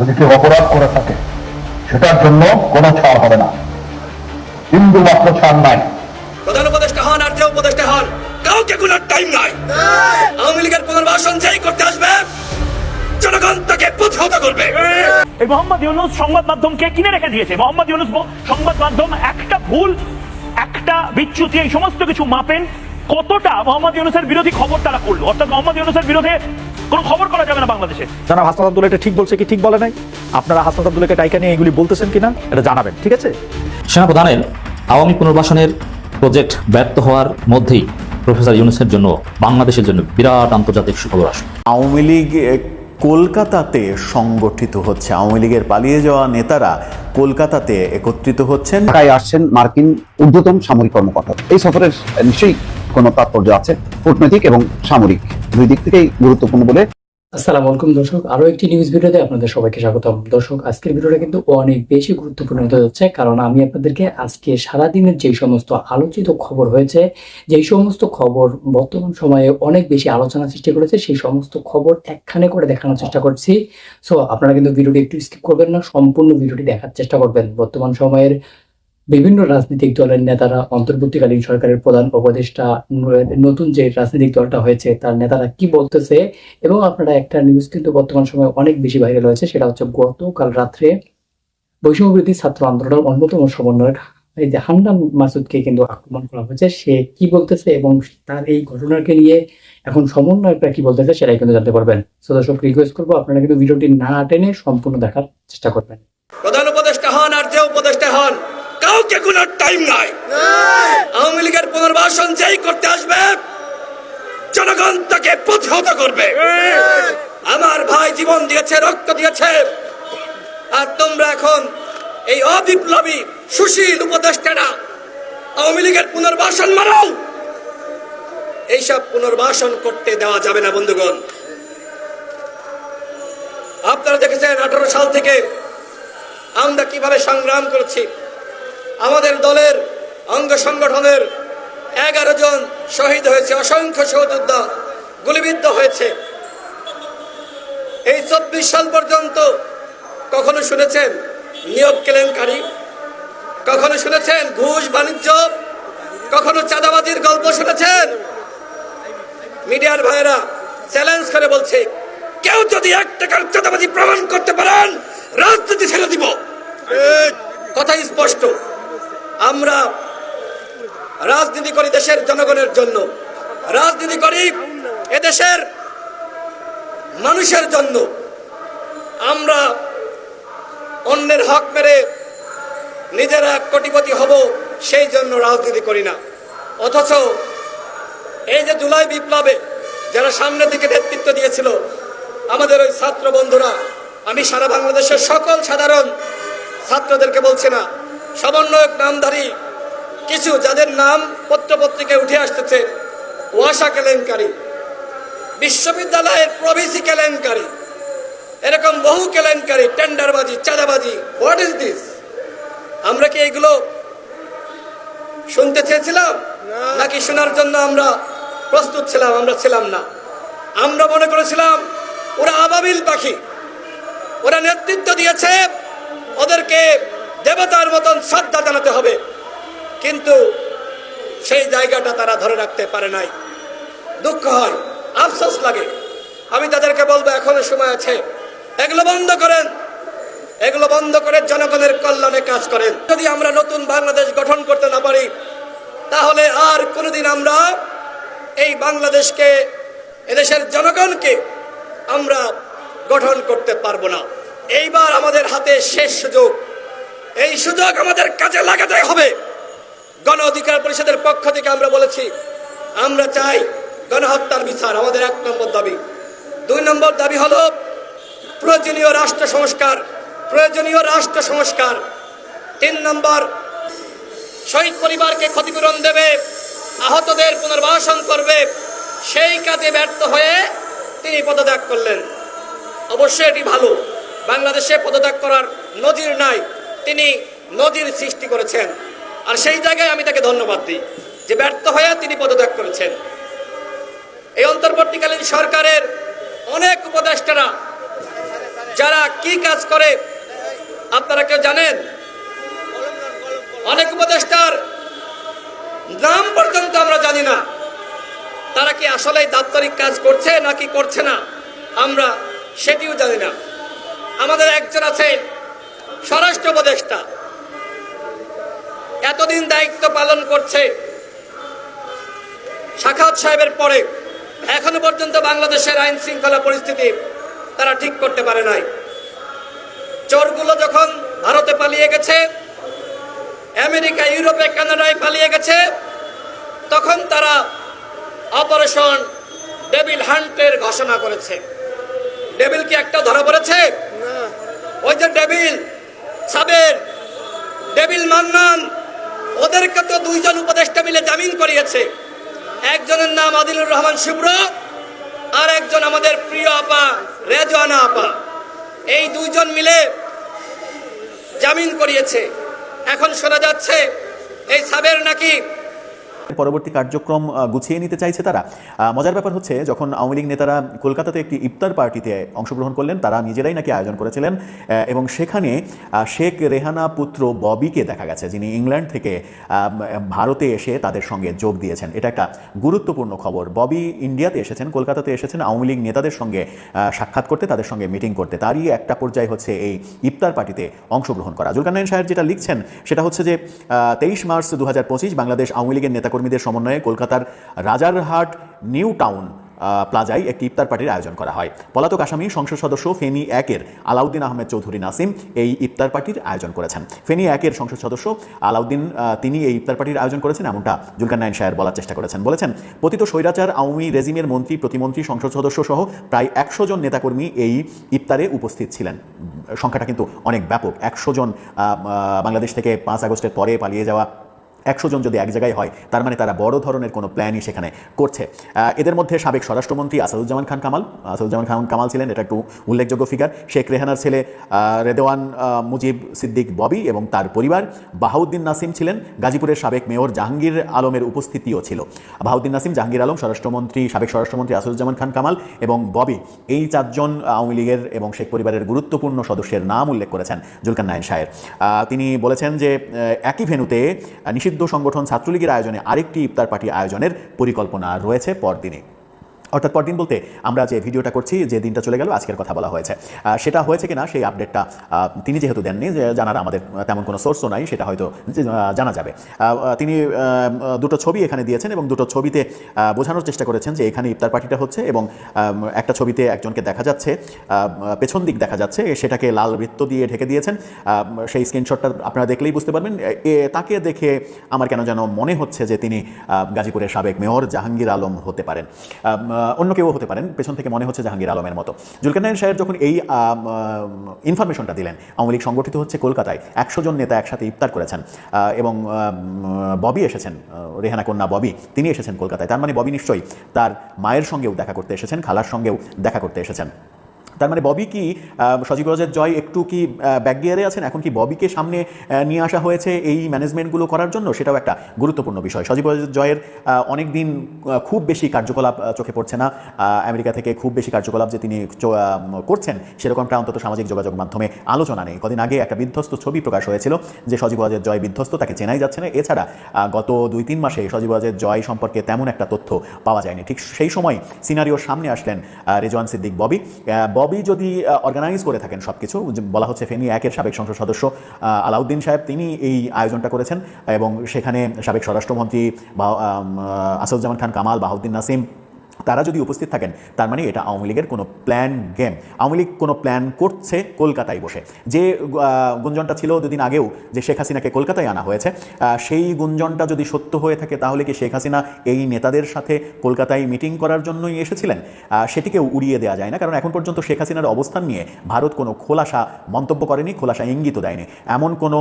যদি কেউ অপরাধ করে থাকে সেটার জন্য কোনো ছাড় হবে না। বিন্দু মাত্র ছাড় নাই। প্রধান উপদেষ্টা হন আর যে উপদেষ্টা হন কাউকে কোনো টাইম নাই। আওয়ামী লীগের পুনর্বাসন যেই করতে আসবে জনগণ তাকে প্রতিহত করবে। এই মোহাম্মদ ইউনুস সংবাদ মাধ্যমকে কিনে রেখে দিয়েছে। মোহাম্মদ ইউনুস সংবাদ মাধ্যম একটা ভুল একটা বিচ্যুতি এই সমস্ত কিছু মাপেন। কতটা মোহাম্মদ ইউনুসের বিরোধী খবর তারা করল? অর্থাৎ মোহাম্মদ ইউনুসের বিরোধে কোনো খবর করা যাবে না বাংলাদেশে? জানাব হাসনাত আব্দুল এটা ঠিক বলছে কি ঠিক বলে নাই? আপনারা হাসনাত আব্দুলকে টাইকা নিয়ে এগুলি বলতেছেন কিনা এটা জানাবেন ঠিক আছে? সেনাপ্রধানের আওয়ামী পুনর্বাসনের প্রজেক্ট ব্যর্থ হওয়ার মধ্যেই প্রফেসর ইউনুসের জন্য বাংলাদেশের জন্য বিরাট আন্তর্জাতিক সুখবর আসবে। আওয়ামী লীগ কলকাতাতে সংগঠিত হচ্ছে। আওয়ামী লীগের পালিয়ে যাওয়া নেতারা কলকাতাতে একত্রিত হচ্ছেন। ঢাকায় আসছেন মার্কিন ঊর্ধ্বতন সামরিক কর্মকর্তা। এই সফরের নিশ্চয়ই কোনো তাৎপর্য আছে? কূটনৈতিক এবং সামরিক দুই দিক থেকেই গুরুত্বপূর্ণ বলে আসসালামু আলাইকুম দর্শক আরও একটি নিউজ ভিডিওতে আপনাদের সবাইকে স্বাগতম। দর্শক, আজকের ভিডিওটা কিন্তু অনেক বেশি গুরুত্বপূর্ণ হতে যাচ্ছে, কারণ আমি আপনাদেরকে আজকে সারাদিনের যে সমস্ত আলোচিত খবর হয়েছে, যেই সমস্ত খবর বর্তমান সময়ে অনেক বেশি আলোচনা সৃষ্টি করেছে, সেই সমস্ত খবর একখানে করে দেখানোর চেষ্টা করছি। সো আপনারা কিন্তু ভিডিওটি একটু স্কিপ করবেন না, সম্পূর্ণ ভিডিওটি দেখার চেষ্টা করবেন। বর্তমান সময়ের বিভিন্ন রাজনৈতিক দলের নেতারা অন্তর্বর্তীকালীন সরকারের প্রধান উপদেষ্টা, নতুন যে রাজনৈতিক দলটা হয়েছে তার নেতারা কি বলতেছে? এবং আপনারা একটা নিউজ কিন্তু বর্তমান সময়ে অনেক বেশি ভাইরাল হয়েছে, সেটা হচ্ছে গতকাল রাত্রে বৈষম্যবিরোধী ছাত্র আন্দোলনের অন্যতম সমন্বয়ক এই যে হান্নান মাসুদকে কিন্তু আক্রমণ করা হয়েছে, সে কি বলতেছে এবং তার এই ঘটনাকে নিয়ে এখন সমন্বয়করা কি বলতেছে সেটাই কিন্তু জানতে পারবেন। সো দর্শক রিকোয়েস্ট করব আপনারা কিন্তু ভিডিওটি না টেনে সম্পূর্ণ দেখার চেষ্টা করবেন প্রধান উপদেষ্টা হন আর যে উপদেষ্টা হন কাউকে কোনো টাইম নাই। আওয়ামী লীগের পুনর্বাসন যেই করতে আসবে জনগণ তাকে প্রতিহত করবে। আমার ভাই জীবন দিয়েছে রক্ত দিয়েছে। আর তোমরা এখন এই অবিপ্লবী সুশীল উপদেষ্টারা আওয়ামী লীগের পুনর্বাসন মারাও এইসব পুনর্বাসন করতে দেওয়া যাবে না বন্ধুগণ। আপনারা দেখেছেন আঠারো সাল থেকে আমরা কীভাবে সংগ্রাম করেছি। আমাদের দলের অঙ্গ সংগঠনের এগারো জন শহীদ হয়েছে অসংখ্য সহযোদ্ধা গুলিবিদ্ধ হয়েছে। এই চব্বিশ সাল পর্যন্ত কখনো শুনেছেন নিয়োগ কেলেঙ্কারি? কখনো শুনেছেন ঘুষ বাণিজ্য? কখনো চাঁদাবাজির গল্প শুনেছেন? মিডিয়ার ভাইয়েরা চ্যালেঞ্জ করে বলছে কেউ যদি এক টাকার চাঁদাবাজি প্রমাণ করতে পারেন রাজনীতি ছেড়ে দিব। কথা স্পষ্ট। আমরা রাজনীতি করি দেশের জনগণের জন্য। রাজনীতি করি এদেশের মানুষের জন্য। আমরা অন্যের হক মেরে নিজেরা কোটিপতি হব, সেই জন্য রাজনীতি করি না। অথচ এই যে জুলাই বিপ্লবে যারা সামনের দিকে নেতৃত্ব দিয়েছিল, আমাদের ওই ছাত্র বন্ধুরা, আমি সারা বাংলাদেশের সকল সাধারণ ছাত্রদেরকে বলছি না সমন্বয়ক নামধারী কিছু যাদের নাম পত্রপত্রিকায় উঠে আসতেছে ওয়াসা কেলেঙ্কারি বিশ্ববিদ্যালয়ের প্রবেশী কেলেঙ্কারি এরকম বহু কেলেঙ্কারি টেন্ডারবাজি চাঁদাবাজি হোয়াট ইজ দিস আমরা কি এগুলো শুনতে চেয়েছিলাম? নাকি শোনার জন্য আমরা প্রস্তুত ছিলাম আমরা ছিলাম না। আমরা মনে করেছিলাম ওরা আবাবিল পাখি। ওরা নেতৃত্ব দিয়েছে ওদেরকে দেবতার মতন শ্রদ্ধা জানাতে হবে। কিন্তু সেই জায়গাটা তারা ধরে রাখতে পারে নাই। দুঃখ হয়, আফসোস লাগে। আমি তাদেরকে বলব, এখনও সময় আছে। এগুলো বন্ধ করেন। এগুলো বন্ধ করে জনগণের কল্যাণে কাজ করেন। যদি আমরা নতুন বাংলাদেশ গঠন করতে না পারি, তাহলে আর কোনোদিন আমরা এই বাংলাদেশকে, এদেশের জনগণকে আমরা গঠন করতে পারব না। এইবার আমাদের হাতে শেষ সুযোগ। এই সুযোগ আমাদের কাজে লাগাতে হবে। গণ অধিকার পরিষদের পক্ষ থেকে আমরা বলেছি, আমরা চাই গণহত্যার বিচার আমাদের এক নম্বর দাবি। দুই নম্বর দাবি হলো প্রয়োজনীয় রাষ্ট্র সংস্কার, প্রয়োজনীয় রাষ্ট্র সংস্কার। তিন নম্বর, শহীদ পরিবারকে ক্ষতিপূরণ দেবে, আহতদের পুনর্বাসন করবে, সেই কাজে ব্যর্থ হয়ে তিনি পদত্যাগ করলেন। অবশ্যই এটি ভালো। বাংলাদেশে পদত্যাগ করার নজির নাই। তিনি নজির সৃষ্টি করেছেন। আর সেই জায়গায় আমি তাকে ধন্যবাদ দিই যে ব্যর্থ হয়ে তিনি পদত্যাগ করেছেন। এই অন্তর্বর্তীকালীন সরকারের অনেক উপদেষ্টারা যারা কি কাজ করে, আপনারা কেউ জানেন? অনেক উপদেষ্টার নাম পর্যন্ত আমরা জানি না। তারা কি আসলে দাপ্তরিক কাজ করছে নাকি করছে না, আমরা সেটিও জানি না। আমাদের একজন আছে স্বরাষ্ট্র উপদেষ্টা। এতদিন দায়িত্ব পালন করছে সাখাত সাহেবের পরে। এখনও পর্যন্ত বাংলাদেশের আইন শৃঙ্খলা পরিস্থিতি তারা ঠিক করতে পারে নাই। চোরগুলো যখন ভারতে পালিয়ে গেছে আমেরিকা ইউরোপে কানাডায় পালিয়ে গেছে তখন তারা অপারেশন ডেভিল হান্টের ঘোষণা করেছে। ডেভিল কি একটা ধরা পড়েছে? ওই যে ডেভিল সাবের ডেভিল মান্নান, ওদেরকে তো দুইজন উপদেষ্টা মিলে জামিন করিয়েছে। একজনের নাম আদিলুর রহমান শুভ্র, আর একজন আমাদের প্রিয় আপা, রেজওয়ানা আপা। এই দুইজন মিলে জামিন করিয়েছে। এখন শোনা যাচ্ছে, এই সাবের নাকি পরবর্তী কার্যক্রম গুছিয়ে নিতে চাইছে তারা। মজার ব্যাপার হচ্ছে, যখন আওয়ামী লীগ নেতারা কলকাতাতে একটি ইফতার পার্টিতে অংশগ্রহণ করলেন, তারা নিজেরাই নাকি আয়োজন করেছিলেন। এবং সেখানে শেখ রেহানা পুত্র ববিকে দেখা গেছে, যিনি ইংল্যান্ড থেকে ভারতে এসে তাদের সঙ্গে যোগ দিয়েছেন। এটা একটা গুরুত্বপূর্ণ খবর। ববি ইন্ডিয়াতে এসেছেন, কলকাতাতে এসেছেন, আওয়ামী লীগ নেতাদের সঙ্গে সাক্ষাৎ করতে, তাদের সঙ্গে মিটিং করতে। তারই একটা পর্যায়ে হচ্ছে এই ইফতার পার্টিতে অংশগ্রহণ করা। জুলকানায়ন সাহেব যেটা লিখছেন, সেটা হচ্ছে যে তেইশ মার্চ দু হাজার পঁচিশ বাংলাদেশ আওয়ামী লীগের নেতাকর্মীদের সমন্বয়ে কলকাতার রাজারহাট নিউ টাউন প্লাজায় একটি ইফতার পার্টির আয়োজন করা হয়। পলাতক আসামি সংসদ সদস্য ফেনী একের আলাউদ্দিন আহমেদ চৌধুরী নাসিম এই ইফতার পার্টির আয়োজন করেছেন। ফেনী একের সংসদ সদস্য আলাউদ্দিন তিনি এই ইফতার পার্টির আয়োজন করেছেন এমনটা জুলকার নাইন সাহের বলার চেষ্টা করেছেন। বলেছেন, পতিত স্বৈরাচার, আওয়ামী রেজিমের মন্ত্রী, প্রতিমন্ত্রী, সংসদ সদস্য সহ প্রায় একশো জন নেতাকর্মী এই ইফতারে উপস্থিত ছিলেন। সংখ্যাটা কিন্তু অনেক ব্যাপক। একশো জন বাংলাদেশ থেকে পাঁচ আগস্টের পরে পালিয়ে যাওয়া একশো জন যদি এক জায়গায় হয় তার মানে তারা বড় ধরনের কোনো প্ল্যানই সেখানে করছে। এদের মধ্যে সাবেক স্বরাষ্ট্রমন্ত্রী আসাদুজ্জামান খান কামাল আসাদুজ্জামান খান কামাল ছিলেন এটা একটু উল্লেখযোগ্য ফিগার শেখ রেহানার ছেলে রেদওয়ান মুজিব সিদ্দিক ববি এবং তার পরিবার বাহাউদ্দিন নাসিম ছিলেন। গাজীপুরের সাবেক মেয়র জাহাঙ্গীর আলমের উপস্থিতিও ছিল। বাহাউদ্দিন নাসিম জাহাঙ্গীর আলম স্বরাষ্ট্রমন্ত্রী সাবেক স্বরাষ্ট্রমন্ত্রী আসাদুজ্জামান খান কামাল এবং ববি। এই চারজন আওয়ামী লীগের এবং শেখ পরিবারের গুরুত্বপূর্ণ সদস্যের নাম উল্লেখ করেছেন জুলকান নাইন সাহের তিনি বলেছেন যে একই ভেন্যুতে আহ, নিষিদ্ধ সংগঠন ছাত্রলীগের আয়োজনে আরেকটি ইফতার পার্টি আয়োজনের পরিকল্পনা রয়েছে পরদিনে। অর্থাৎ পরদিন বলতে আমরা যে ভিডিওটা করছি, যে দিনটা চলে গেল, আজকের কথা বলা হয়েছে। সেটা হয়েছে কিনা সেই আপডেটটা তিনি যেহেতু দেননি, যে জানার আমাদের তেমন কোনো সোর্সও নাই, সেটা হয়তো জানা যাবে। তিনি দুটো ছবি এখানে দিয়েছেন এবং দুটো ছবিতে বোঝানোর চেষ্টা করেছেন যে এখানে ইফতার পার্টিটা হচ্ছে এবং একটা ছবিতে একজনকে দেখা যাচ্ছে পেছন দিক দেখা যাচ্ছে, সেটাকে লাল বৃত্ত দিয়ে ঢেকে দিয়েছেন। সেই স্ক্রিনশটটা আপনারা দেখলেই বুঝতে পারবেন। এ- তাকে দেখে আমার কেন যেন মনে হচ্ছে যে তিনি গাজীপুরের সাবেক মেয়র জাহাঙ্গীর আলম হতে পারেন। অন্য কেউ হতে পারেন, পেছন থেকে মনে হচ্ছে জাহাঙ্গীর আলমের মতো। জুলকারনায়ন সাহেব যখন এই ইনফরমেশনটা দিলেন, আওয়ামী লীগ সংগঠিত হচ্ছে কলকাতায়, একশো জন নেতা একসাথে ইফতার করেছেন এবং ববি এসেছেন রেহানা কন্যা ববি, তিনি এসেছেন কলকাতায়, তার মানে ববি নিশ্চয়ই তার মায়ের সঙ্গেও দেখা করতে এসেছেন, খালার সঙ্গেও দেখা করতে এসেছেন। তার মানে ববি কি সজীব রাজের জয় একটু কি ব্যাক গিয়ারে আছেন? এখন কি ববিকে সামনে নিয়ে আসা হয়েছে এই ম্যানেজমেন্টগুলো করার জন্য? সেটাও একটা গুরুত্বপূর্ণ বিষয়। সজীব রাজের জয়ের অনেক দিন খুব বেশি কার্যকলাপ চোখে পড়ছে না। আমেরিকা থেকে খুব বেশি কার্যকলাপ যে তিনি করছেন, সেরকমটা অন্তত সামাজিক যোগাযোগ মাধ্যমে আলোচনা নেই। কদিন আগে একটা বিধ্বস্ত ছবি প্রকাশ হয়েছিল যে সজীব রাজের জয় বিধ্বস্ত, তাকে চেনাই যাচ্ছে না। এছাড়া গত দুই তিন মাসে সজীব রাজের জয় সম্পর্কে তেমন একটা তথ্য পাওয়া যায়নি। ঠিক সেই সময় সিনারিওর সামনে আসলেন রেজওয়ান সিদ্দিক ববি ববি যদি অর্গানাইজ করে থাকেন সব কিছু বলা হচ্ছে ফেনী একের সাবেক সংসদ সদস্য আলাউদ্দিন সাহেব, তিনি এই আয়োজনটা করেছেন। এবং সেখানে সাবেক স্বরাষ্ট্রমন্ত্রী বা আসাদুজ্জামান খান, কামাল বাহাউদ্দিন নাসিম তারা যদি উপস্থিত থাকেন, তার মানে এটা আওয়ামী লীগের কোনো প্ল্যান গেম। আওয়ামী লীগ কোনো প্ল্যান করছে কলকাতায় বসে। যে গুঞ্জনটা ছিল দুদিন আগেও যে শেখ হাসিনাকে কলকাতায় আনা হয়েছে সেই গুঞ্জনটা যদি সত্য হয়ে থাকে, তাহলে কি শেখ হাসিনা এই নেতাদের সাথে কলকাতায় মিটিং করার জন্যই এসেছিলেন? সেটিকেও উড়িয়ে দেওয়া যায় না, কারণ এখন পর্যন্ত শেখ হাসিনার অবস্থান নিয়ে ভারত কোনো খোলাসা মন্তব্য করেনি, খোলাসা ইঙ্গিত দেয়নি। এমন কোনো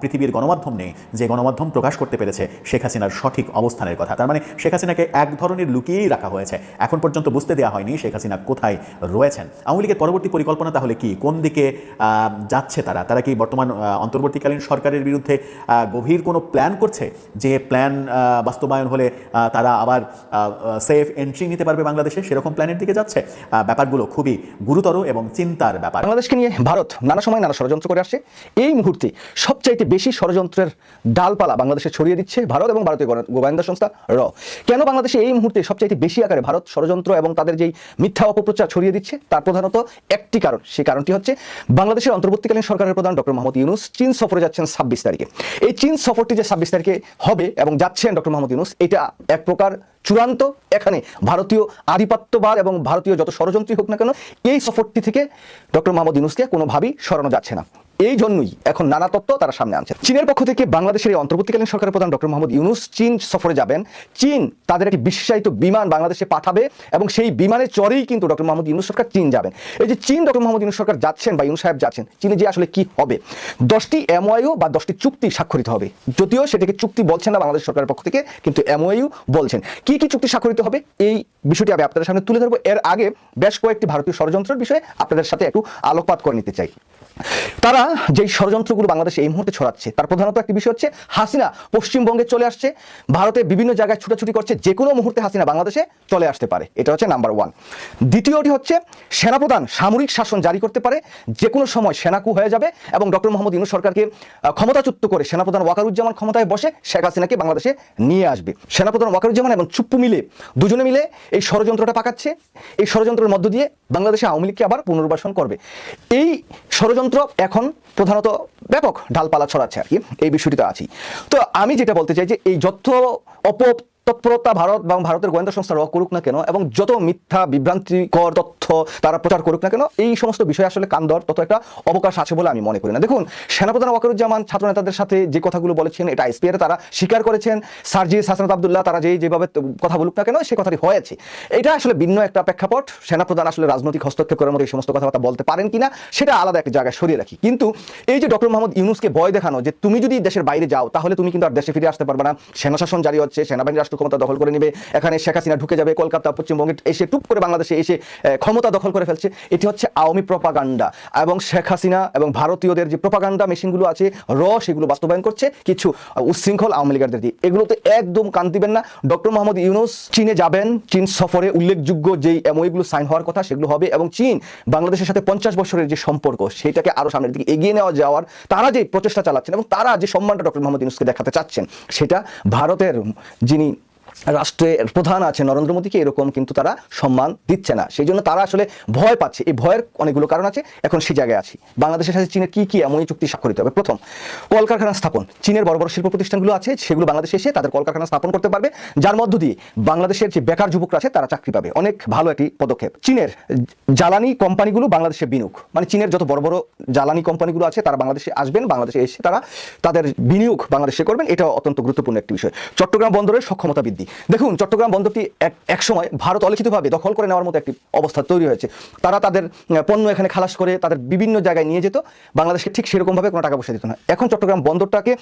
পৃথিবীর গণমাধ্যম নেই যে গণমাধ্যম প্রকাশ করতে পেরেছে শেখ হাসিনার সঠিক অবস্থানের কথা। তার মানে শেখ হাসিনাকে এক ধরনের লুকিয়েই রাখা হয়েছে। হয়েছে। এখন পর্যন্ত বুঝতে দেওয়া হয়নি শেখ হাসিনা কোথায় রয়েছেন। আওয়ামী লীগের পরবর্তী পরিকল্পনা তাহলে কি? কোন দিকে যাচ্ছে তারা? তারা কি বর্তমান অন্তর্বর্তীকালীন সরকারের বিরুদ্ধে গভীর কোনো প্ল্যান করছে? যে প্ল্যান বাস্তবায়ন হলে তারা আবার সেফ এন্ট্রি নিতে পারবে বাংলাদেশে? সেরকম প্ল্যানের দিকে যাচ্ছে? ব্যাপারগুলো খুবই গুরুতর এবং চিন্তার ব্যাপার। বাংলাদেশকে নিয়ে ভারত নানা সময় নানা ষড়যন্ত্র করে আসছে। এই মুহূর্তে সবচাইতে বেশি ষড়যন্ত্রের ডালপালা বাংলাদেশে ছড়িয়ে দিচ্ছে ভারত এবং ভারতীয় গোয়েন্দা সংস্থা র। কেন বাংলাদেশে এই মুহূর্তে সবচাইতে বেশি আকারে ভারত ষড়যন্ত্র এবং তাদের যেই মিথ্যা অপপ্রচার ছড়িয়ে দিচ্ছে, তার প্রধানত একটি কারণ। সেই কারণটি হচ্ছে বাংলাদেশের অন্তর্বর্তীকালীন সরকারের প্রধান ডক্টর মোহাম্মদ ইউনুস চীন সফরে যাচ্ছেন ছাব্বিশ তারিখে। এই চীন সফরটি যে ছাব্বিশ তারিখে হবে এবং যাচ্ছেন ডক্টর মোহাম্মদ ইউনুস, এটা এক প্রকার চূড়ান্ত, এখানে ভারতীয় আধিপত্যবাদ এবং ভারতীয় যত ষড়যন্ত্রী হোক না কেন, এই সফরটি থেকে ডক্টর মোহাম্মদ ইউনুসকে কোনোভাবেই সরানো যাচ্ছে না। এই জন্যই এখন নানা তত্ত্ব তারা সামনে আনছে চীনের পক্ষ থেকে বাংলাদেশের এই অন্তর্বর্তীকালীন সরকারের প্রধান ডক্টর মোহাম্মদ ইউনুস চীন সফরে যাবেন। চীন তাদের একটি বিশেষায়িত বিমান বাংলাদেশে পাঠাবে এবং সেই বিমানে চড়েই কিন্তু ডক্টর মোহাম্মদ ইউনুস সরকার চীন যাবেন। এই যে চীন ডক্টর মোহাম্মদ ইউনুস সরকার যাচ্ছেন বা ইউনুস সাহেব যাচ্ছেন, চীনে যে আসলে কি হবে? দশটি এমওআইউ বা দশটি চুক্তি স্বাক্ষরিত হবে। যদিও সেটাকে চুক্তি বলছেন না বাংলাদেশ সরকারের পক্ষ থেকে, কিন্তু এমওআইউ বলছেন। কি কি চুক্তি স্বাক্ষরিত হবে? এই বিষয়টি আমি আপনাদের সামনে তুলে ধরবো। এর আগে বেশ কয়েকটি ভারতীয় ষড়যন্ত্রের বিষয়ে আপনাদের সাথে একটু আলোকপাত করে নিতে চাই। তারা যেই ষড়যন্ত্রগুলো বাংলাদেশে এই মুহূর্তে ছড়াচ্ছে, তার প্রধানত একটি বিষয় হচ্ছে হাসিনা পশ্চিমবঙ্গে চলে আসছে, ভারতে বিভিন্ন জায়গায় ছুটাছুটি করছে, যে কোনো মুহূর্তে হাসিনা বাংলাদেশে চলে আসতে পারে। এটা হচ্ছে নাম্বার ওয়ান দ্বিতীয়টি হচ্ছে সেনাপ্রধান সামরিক শাসন জারি করতে পারে, যে কোনো সময় সেনাকু হয়ে যাবে এবং ডক্টর মোহাম্মদ ইউনুস সরকারকে ক্ষমতাচ্যুত করে সেনাপ্রধান ওয়াকারুজ্জামান ক্ষমতায় বসে শেখ হাসিনাকে বাংলাদেশে নিয়ে আসবে। সেনাপ্রধান ওয়াকারুজ্জামান এবং চুপ্পু মিলে দুজনে মিলে এই ষড়যন্ত্রটা পাকাচ্ছে, এই ষড়যন্ত্রের মধ্য দিয়ে বাংলাদেশে আওয়ামী লীগকে আবার পুনর্বাসন করবে। এই ষড়যন্ত্র এখন প্রধানত ব্যাপক ডালপালা ছড়াচ্ছে আর কি, এই বিষয়টিতে আছি। তো আমি যেটা বলতে চাই যে এই যত অপ তৎপরতা ভারত এবং ভারতের গোয়েন্দা সংস্থারা করুক না কেন এবং যত মিথ্যা, বিভ্রান্তিকর তথ্য তারা প্রচার করুক না কেন, এই সমস্ত বিষয় আসলে কান্দর তত একটা অবকাশ আছে বলে আমি মনে করি না। দেখুন, সেনাপ্রধান ওয়াকারুজ্জামান ছাত্র নেতাদের সাথে যে কথাগুলো বলেছেন, এটা আইসপিআর তারা স্বীকার করেছেন। সার্জিস হাসনাত আবদুল্লাহ তারা যে যেভাবে কথা বলুক না কেন, সে কথাটি হয়েছে। এটা আসলে ভিন্ন একটা প্রেক্ষাপট। সেনাপ্রধান আসলে রাজনৈতিক হস্তক্ষেপ করার মতো এই সমস্ত কথাবার্তা বলতে পারেন কিনা, সেটা আলাদা একটা জায়গায় সরিয়ে রাখি। কিন্তু এই যে ডক্টর মোহাম্মদ ইউনুসকে ভয় দেখানো যে তুমি যদি দেশের বাইরে যাও, তাহলে তুমি কিন্তু আর দেশে ফিরে আসতে পারবে না। সেনাশাসন জারি হচ্ছে, সেনাবাহিনী রাষ্ট্র ক্ষমতা দখল করে নেবে। এখানে শেখ হাসিনা ঢুকে যাবে কলকাতা পশ্চিমবঙ্গে এসে টুপ করে বাংলাদেশে এসে ক্ষমতা দখল করে ফেলছে। এটি হচ্ছে আওয়ামী প্রপাগান্ডা এবং শেখ হাসিনা এবং ভারতীয়দের যে প্রপাগান্ডা মেশিনগুলো আছে র সেগুলো বাস্তবায়ন করছে। কিছু আহ, উচ্ছৃঙ্খল আওয়ামী লীগারদের দিয়ে এগুলোতে একদম কান দিবেন না। ডক্টর মোহাম্মদ ইউনুস চীনে যাবেন। চীন সফরে উল্লেখযোগ্য যেই এমওইগুলো সাইন হওয়ার কথা সেগুলো হবে। এবং চীন বাংলাদেশের সাথে পঞ্চাশ বছরের যে সম্পর্ক সেটাকে আরও সামনের দিকে এগিয়ে নেওয়া যাওয়ার তারা যে প্রচেষ্টা চালাচ্ছেন এবং তারা যে সম্মানটা ডক্টর মোহাম্মদ ইউনুসকে দেখাতে চাচ্ছেন সেটা ভারতের যিনি রাষ্ট্রের প্রধান আছে নরেন্দ্র মোদীকে এরকম কিন্তু তারা সম্মান দিচ্ছে না। সেই জন্য তারা আসলে ভয় পাচ্ছে। এই ভয়ের অনেকগুলো কারণ আছে। এখন সেই জায়গায় আছি। বাংলাদেশের সাথে চীনের কি কি এমনই চুক্তি স্বাক্ষরিত হবে? প্রথম, কলকারখানা স্থাপন। চীনের বড় বড় শিল্প প্রতিষ্ঠানগুলো আছে, সেগুলো বাংলাদেশে এসে তাদের কলকারখানা স্থাপন করতে পারবে। যার মধ্য দিয়ে বাংলাদেশের যে বেকার যুবকরা আছে, তারা চাকরি পাবে। অনেক ভালো একটি পদক্ষেপ। চীনের জ্বালানি কোম্পানিগুলো বাংলাদেশে বিনিয়োগ। মানে চীনের যত বড় বড় জ্বালানি কোম্পানিগুলো আছে, তারা বাংলাদেশে আসবেন, বাংলাদেশে এসে তারা তাদের বিনিয়োগ বাংলাদেশে করবেন। এটা অত্যন্ত গুরুত্বপূর্ণ একটি বিষয়। চট্টগ্রাম বন্দরের সক্ষমতা বৃদ্ধি। দেখুন, চট্টগ্রাম বন্দরটি এক সময় ভারত অলিখিতভাবে দখল করে নেওয়ার মতো একটি অবস্থা তৈরি হয়েছে। তারা তাদের পণ্য এখানে খালাস করে তাদের বিভিন্ন জায়গায় নিয়ে যেত, বাংলাদেশকে ঠিক সেরকমভাবে কোনো টাকা পয়সা দিত না। এখন চট্টগ্রাম বন্দরটাকে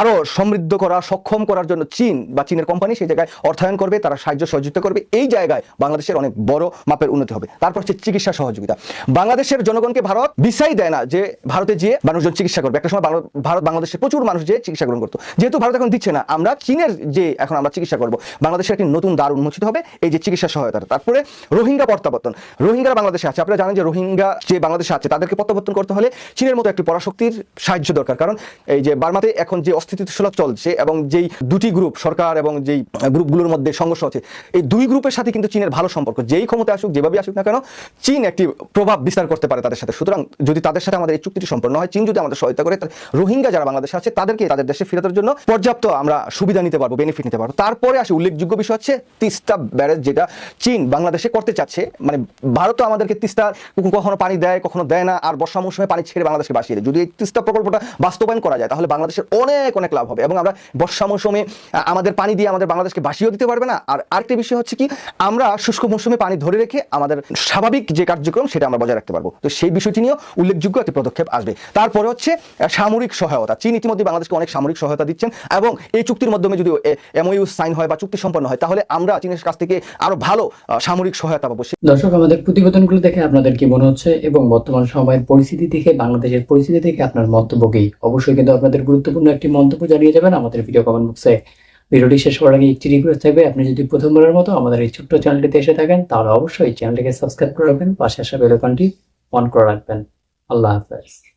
আরও সমৃদ্ধ করা, সক্ষম করার জন্য চীন বা চীনের কোম্পানি সেই জায়গায় অর্থায়ন করবে, তারা সাহায্য সহযোগিতা করবে, এই জায়গায় বাংলাদেশের অনেক বড় মাপের উন্নতি হবে। তারপর হচ্ছে চিকিৎসা সহযোগিতা। বাংলাদেশের জনগণকে ভারত বিষাই দেয় না যে ভারতে গিয়ে মানুষজন চিকিৎসা করবে। একটা সময় ভারত, বাংলাদেশে প্রচুর মানুষ যে চিকিৎসা গ্রহণ করতো। যেহেতু ভারত এখন দিচ্ছে না, আমরা চীনের যে এখন আমরা চিকিৎসা করব বাংলাদেশের একটি নতুন দ্বার উন্মোচিত হবে, এই যে চিকিৎসা সহায়তা তারপরে রোহিঙ্গা প্রত্যাবর্তন রোহিঙ্গারা বাংলাদেশে আছে। আপনারা জানেন যে রোহিঙ্গা যে বাংলাদেশে আছে, তাদেরকে প্রত্যাবর্তন করতে হলে চীনের মতো একটি পরাশক্তির সাহায্য দরকার। কারণ এই যে বার্মাতে এখন যে অস্থিতিশীলতা চলছে এবং যেই দুটি গ্রুপ, সরকার এবং যেই গ্রুপগুলোর মধ্যে সংঘর্ষ আছে এই দুই গ্রুপের সাথে কিন্তু চীনের ভালো সম্পর্ক। যেই ক্ষমতা আসুক যেভাবে আসুক না কেন, চীন একটি প্রভাব বিস্তার করতে পারে তাদের সাথে। সুতরাং যদি তাদের সাথে আমাদের এই চুক্তিটি সম্পন্ন হয়, চীন যদি আমাদের সহায়তা করে রোহিঙ্গা যারা বাংলাদেশে আছে তাদেরকে তাদের দেশে ফেরানোর জন্য পর্যাপ্ত আমরা সুবিধা নিতে পারব বেনিফিট নিতে পারব। তারপরে আসে উল্লেখযোগ্য বিষয় হচ্ছে তিস্তা ব্যারেজ, যেটা চীন বাংলাদেশে করতে চাচ্ছে। মানে ভারত আমাদেরকে তিস্তা কখনো পানি দেয়, কখনো দেয় না, আর বর্ষা মৌসুমে পানি ছেড়ে বাংলাদেশকে বাসিয়ে দেয়। যদি এই তিস্তা প্রকল্পটা বাস্তবায়ন করা যায়, তাহলে বাংলাদেশের অনেক অনেক লাভ হবে। এবং আমরা বর্ষা মৌসুমে আমাদের পানি দিয়ে আমাদের বাংলাদেশকে বাসিয়েও দিতে পারবে না। আর আরেকটি বিষয় হচ্ছে কি, আমরা শুষ্ক মৌসুমে পানি ধরে রেখে আমাদের স্বাভাবিক যে কার্যক্রম, সেটা আমরা বজায় রাখতে পারব। তো সেই বিষয়টি নিয়েও উল্লেখযোগ্য একটি পদক্ষেপ আসবে। তারপরে হচ্ছে সামরিক সহায়তা। চীন ইতিমধ্যে বাংলাদেশকে অনেক সামরিক সহায়তা দিচ্ছেন, এবং এই চুক্তির মাধ্যমে যদি এমওইউ সাইন হয় বা চুক্তি সম্পন্ন হয়, তাহলে আমরা চীনের কাছ থেকে আরও ভালো সামরিক সহায়তা পাবো। দর্শক, আমাদের প্রতিবেদনগুলো দেখে আপনাদের কি মনে হচ্ছে এবং বর্তমান সময়ের পরিস্থিতি দেখে, বাংলাদেশের পরিস্থিতি দেখে আপনার মন্তব্য কি? অবশ্যই কিন্তু আপনাদের গুরুত্বপূর্ণ একটি মন্তব্য জানিয়ে যাবেন আমাদের ভিডিও কমেন্ট বক্সে। ভিডিওটি শেষ করার আগে একটি রিকোয়েস্ট থাকবে, আপনি যদি প্রথমবারের মতো আমাদের এই ছোট্ট চ্যানেলটিতে এসে থাকেন, তাহলে অবশ্যই চ্যানেলটিকে সাবস্ক্রাইব করে রাখবেন, পাশে আসা বেল আইকনটি অন করে রাখবেন। আল্লাহ হাফেজ।